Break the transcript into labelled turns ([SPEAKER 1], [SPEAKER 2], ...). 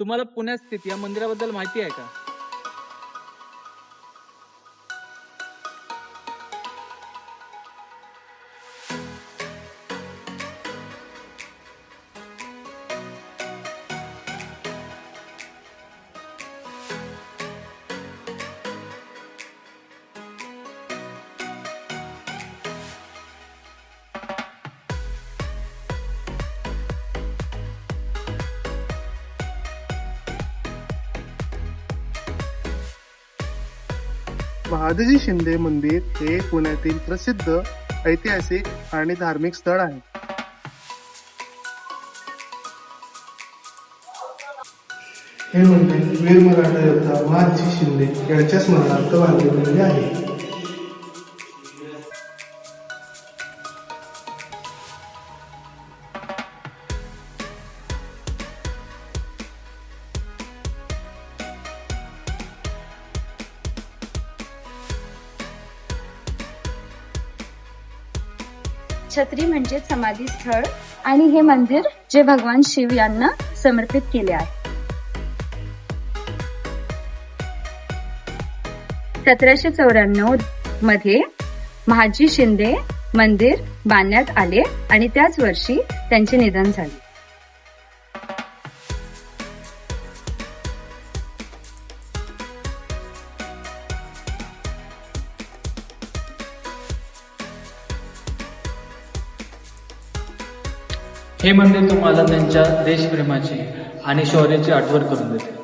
[SPEAKER 1] तुम्हाला पुण्यात स्थित या मंदिराबद्दल माहिती आहे का?
[SPEAKER 2] महादजी शिंदे मंदिर हे पुण्यातील प्रसिद्ध ऐतिहासिक आणि धार्मिक स्थळ आहे. हे मंदिर वीर मराठा योद्धा महादजी शिंदे यांच्या स्मरणार्थ बांधलेले आहे.
[SPEAKER 3] छत्री म्हणजे समाधी स्थळ आणि हे मंदिर जे भगवान शिव यांना समर्पित केले आहे. सतराशे चौऱ्याण्णवमध्ये महाजी शिंदे मंदिर बांधण्यात आले आणि त्याच वर्षी त्यांचे निधन झाले.
[SPEAKER 1] हे मंदिर तुम्हाला त्यांच्या देशप्रेमाची आणि शौर्याची आठवण करून देते.